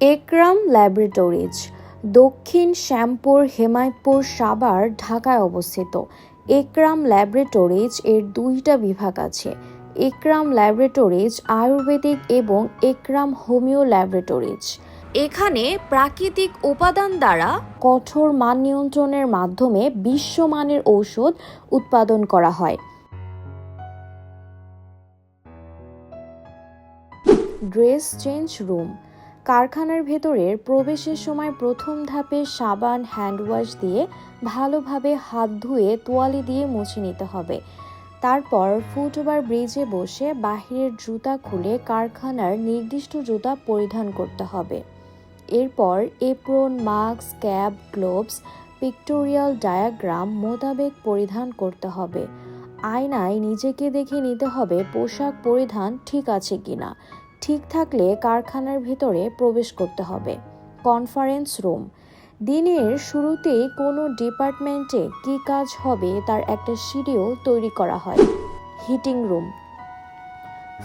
একরাম laboratories, দক্ষিণ শ্যামপুর হেমায়তপুর সাভার, ঢাকায় অবস্থিত। একরাম ল্যাবরেটরিজ এর দুইটা বিভাগ আছে। একরাম ল্যাবরেটরিজ আয়ুর্বেদিক এবং একরাম হোমিও ল্যাবরেটরিজ। এখানে প্রাকৃতিক উপাদান দ্বারা কঠোর মান নিয়ন্ত্রণের মাধ্যমে বিশ্বমানের ঔষধ উৎপাদন করা হয়। ড্রেস চেঞ্জ রুম কারখানার ভেতরের প্রবেশের সময় প্রথম ধাপে সাবান হ্যান্ড ওয়াশ দিয়ে ভালোভাবে হাত ধুয়ে তোয়ালি দিয়ে মুছে নিতে হবে। তারপর ফুটওভার ব্রিজে বসে বাহিরের জুতা খুলে কারখানার নির্দিষ্ট জুতা পরিধান করতে হবে। এরপর apron, mask, cap, gloves, pictorial diagram মোতাবেক পরিধান করতে হবে। আয়নায় নিজেকে দেখে নিতে হবে পোশাক পরিধান ঠিক আছে কিনা। ঠিক থাকলে কারখানার ভিতরে প্রবেশ করতে হবে। Conference room. দিনের শুরুতেই কোনো ডিপার্টমেন্টে কি কাজ হবে তার একটা শিডিউল তৈরি করা হয়। Heating room.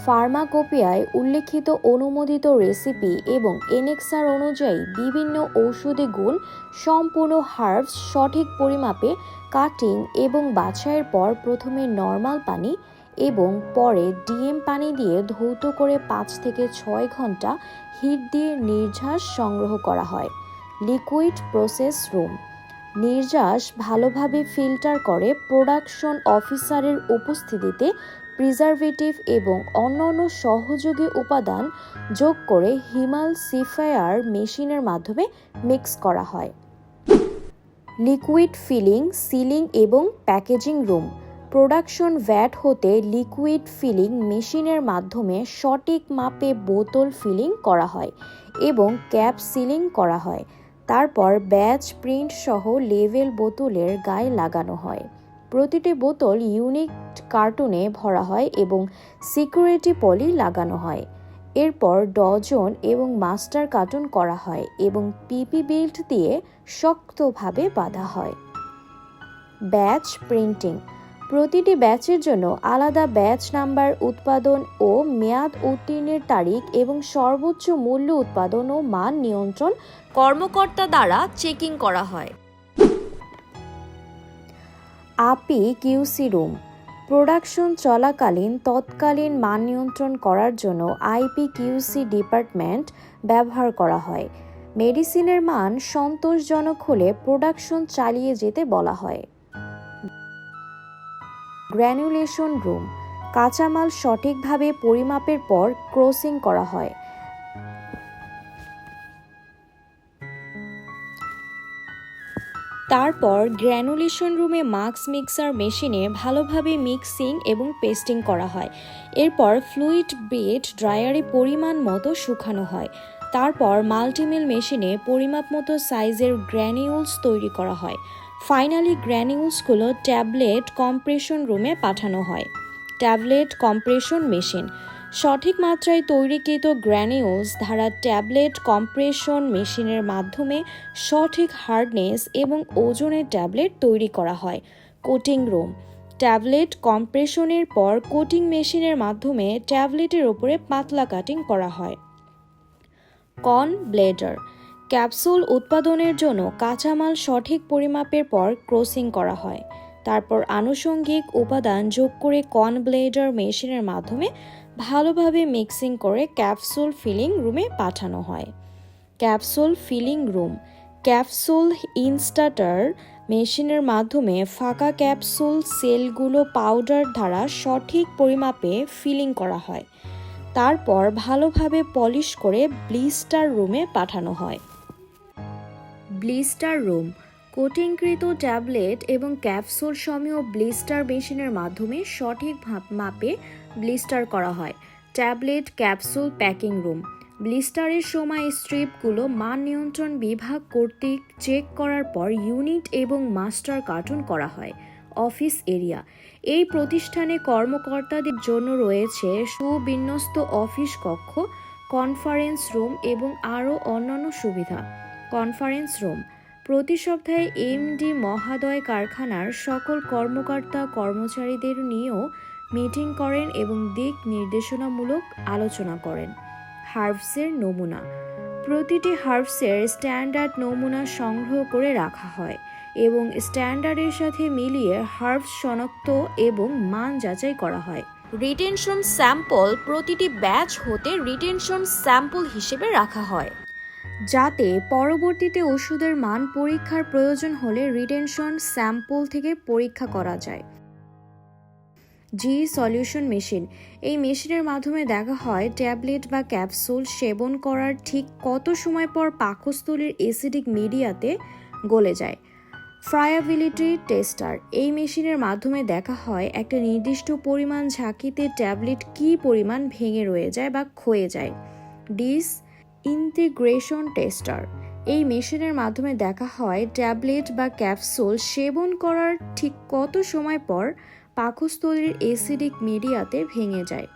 ফার্মাকোপিয়ায় উল্লেখিত অনুমোদিত রেসিপি এবং এনেক্সার অনুযায়ী বিভিন্ন ঔষধি গুণ, সম্পূর্ণ হার্বস সঠিক পরিমাপে, কাটিং এবং বাছাইয়ের পর প্রথমে নর্মাল পানি এবং পরে ডিএম পানি দিয়ে ধৌত করে পাঁচ থেকে ছয় ঘণ্টা হিট দিয়ে নির্ঝাস সংগ্রহ করা হয়, লিকুইড প্রসেস রুম। নির্যাস ভালোভাবে ফিল্টার করে প্রোডাকশন অফিসারের উপস্থিতিতে প্রিজারভেটিভ এবং অন্যান্য সহযোগী উপাদান যোগ করে হিমাল সিফায়ার মেশিনের মাধ্যমে মিক্স করা হয়। লিকুইড ফিলিং, সিলিং এবং প্যাকেজিং রুম প্রোডাকশন ভ্যাট হতে লিকুইড ফিলিং মেশিনের মাধ্যমে সঠিক মাপে বোতল ফিলিং করা হয় এবং ক্যাপ সিলিং করা হয়। তারপর ব্যাচ প্রিন্ট সহ লেভেল বোতলের গায়ে লাগানো হয়। প্রতিটি বোতল ইউনিক কার্টুনে ভরা হয় এবং সিকিউরিটি পলি লাগানো হয়। এরপর ডজন এবং মাস্টার কার্টুন করা হয় এবং পিপি বেল্ট দিয়ে শক্তভাবে বাঁধা হয়। ব্যাচ প্রিন্টিং প্রতিটি ব্যাচের জন্য আলাদা ব্যাচ নাম্বার উৎপাদন ও মেয়াদ উত্তীর্ণের তারিখ এবং সর্বোচ্চ মূল্য উৎপাদন ও মান নিয়ন্ত্রণ কর্মকর্তা দ্বারা চেকিং করা হয়। আপি কিউসি রুম। প্রোডাকশন চলাকালীন তৎকালীন মান নিয়ন্ত্রণ করার জন্য আইপি কিউসি ডিপার্টমেন্ট ব্যবহার করা হয়। মেডিসিনের মান সন্তোষজনক হলে প্রোডাকশন চালিয়ে যেতে বলা হয়। Granulation room. কাঁচামাল সঠিকভাবে পরিমাপের পর ক্রসিং করা হয়। তারপর গ্র্যানুলেশন রুমে মাস্ক মিক্সার মেশিনে ভালোভাবে মিক্সিং এবং পেস্টিং করা হয়। এরপর ফ্লুইড বেড ড্রায়ারে পরিমাণ মতো শুকানো হয়। তারপর মাল্টিমিল মেশিনে পরিমাপ মতো সাইজের গ্র্যানিউলস তৈরি করা হয়। ফাইনালি গ্র্যানিউলসগুলো ট্যাবলেট কম্প্রেশন রুমে পাঠানো হয়। ট্যাবলেট কম্প্রেশন মেশিন সঠিক মাত্রায় তৈরিকৃত গ্র্যানিউলস ধারা ট্যাবলেট কম্প্রেশন মেশিনের মাধ্যমে সঠিক হার্ডনেস এবং ওজনের ট্যাবলেট তৈরি করা হয়। কোটিং রুম ট্যাবলেট কম্প্রেশনের পর কোটিং মেশিনের মাধ্যমে ট্যাবলেটের ওপরে পাতলা কাটিং করা হয়। কন ব্লেডার ক্যাপসুল উৎপাদনের জন্য কাঁচামাল সঠিক পরিমাপের পর ক্রসিং করা হয়। তারপর আনুষঙ্গিক উপাদান যোগ করে কন ব্লেডার মেশিনের মাধ্যমে ভালোভাবে মিক্সিং করে ক্যাপসুল ফিলিং রুমে পাঠানো হয়। ক্যাপসুল ফিলিং রুম, ক্যাপসুল ইনস্টাটার মেশিনের মাধ্যমে ফাঁকা ক্যাপসুল সেলগুলো পাউডার দ্বারা সঠিক পরিমাপে ফিলিং করা হয়। তারপর ভালোভাবে পলিশ করে ব্লিস্টার রুমে পাঠানো হয়। Blister room. কোটিংকৃত ট্যাবলেট এবং ক্যাপসুল সমেত ব্লিস্টার মেশিনের মাধ্যমে সঠিক মাপে ব্লিস্টার করা হয়। Tablet, capsule, packing room. ব্লিস্টারের সময় স্ট্রিপগুলো মান নিয়ন্ত্রণ বিভাগ কর্তৃক চেক করার পর ইউনিট এবং মাস্টার কার্টুন করা হয়। Office area. এই প্রতিষ্ঠানে কর্মকর্তাদের জন্য রয়েছে সুবিন্যস্ত অফিস কক্ষ, কনফারেন্স রুম এবং আরও অন্যান্য সুবিধা। Conference room. প্রতি সপ্তাহে এমডি মহাদয় কারখানার সকল কর্মকর্তা কর্মচারীদের নিয়েও মিটিং করেন এবং দিক নির্দেশনামূলক আলোচনা করেন। হার্বসের নমুনা। প্রতিটি হার্বসের স্ট্যান্ডার্ড নমুনা সংগ্রহ করে রাখা হয় এবং স্ট্যান্ডার্ডের সাথে মিলিয়ে হার্বস শনাক্ত এবং মান যাচাই করা হয়। রিটেনশন স্যাম্পল প্রতিটি ব্যাচ হতে রিটেনশন স্যাম্পল হিসেবে রাখা হয়। যাতে পরবর্তীতে ওষুধের মান পরীক্ষার প্রয়োজন হলে রিটেনশন স্যাম্পল থেকে পরীক্ষা করা যায়। জি সলিউশন মেশিন। এই মেশিনের মাধ্যমে দেখা হয় ট্যাবলেট বা ক্যাপসুল সেবন করার ঠিক কত সময় পর পাকস্থলীর অ্যাসিডিক মিডিয়াতে গলে যায়। Friability tester. এই মেশিনের মাধ্যমে দেখা হয় একটা নির্দিষ্ট পরিমাণ ঝাঁকিতে ট্যাবলেট কী পরিমাণ ভেঙে রয়ে যায় বা ক্ষয়ে যায়। Disintegration tester. এই মেশিনের মাধ্যমে দেখা হয় ট্যাবলেট বা ক্যাপসুল সেবন করার ঠিক কত সময় পর পাকস্থলীর অ্যাসিডিক মিডিয়াতে ভেঙে যায়।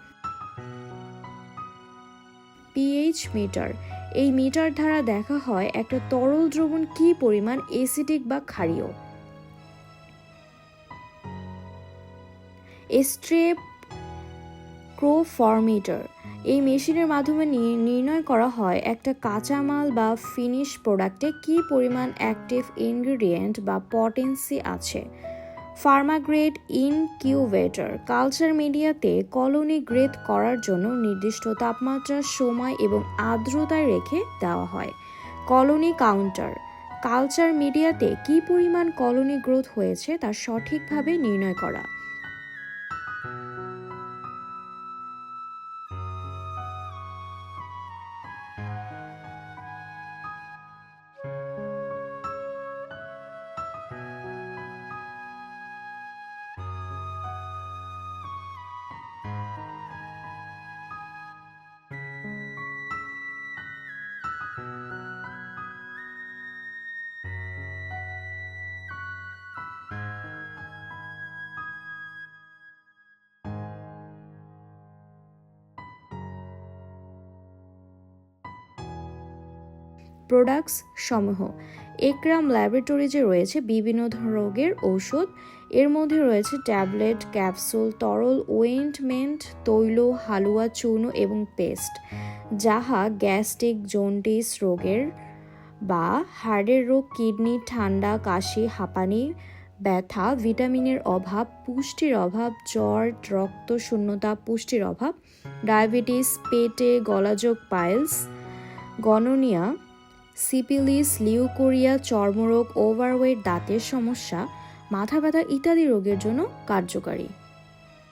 PH metre. এই মিটার দ্বারা দেখা হয় একটা তরল দ্রবণ কি পরিমাণ অ্যাসিডিক বা ক্ষারীয়। স্ট্রেপ ক্রোফরমিটার এই মেশিনের মাধ্যমে নির্ণয় করা হয় একটা কাঁচামাল বা ফিনিশ প্রোডাক্টে কী পরিমাণ অ্যাক্টিভ ইনগ্রিডিয়েন্ট বা পটেন্সি আছে। ফার্মাগ্রেড ইনকিউবেটর কালচার মিডিয়াতে কলোনি গ্রেড করার জন্য নির্দিষ্ট তাপমাত্রা সময় এবং আর্দ্রতায় রেখে দেওয়া হয়। কলোনি কাউন্টার কালচার মিডিয়াতে কী পরিমাণ কলোনি গ্রোথ হয়েছে তা সঠিকভাবে নির্ণয় করা। প্রোডাক্টস সমূহ। একরাম ল্যাবরেটরিজে রয়েছে বিভিন্ন রোগের ঔষধ। এর মধ্যে রয়েছে ট্যাবলেট ক্যাপসুল তরল ওয়েন্টমেন্ট তৈল, হালুয়া, চূর্ণ এবং পেস্ট যাহা গ্যাস্ট্রিক জন্ডিস রোগের বা হার্টের রোগ কিডনি ঠান্ডা, কাশি, হাঁপানি, ব্যথা ভিটামিনের অভাব, পুষ্টির অভাব, জ্বর, রক্ত শূন্যতা, পুষ্টির অভাব ডায়াবেটিস পেটে গলাযোগ পাইলস গনোনিয়া সিপিলিস লিউকোরিয়া চর্মরোগ ওভারওয়েট দাঁতের সমস্যা মাথা ব্যথা ইত্যাদি রোগের জন্য কার্যকারী।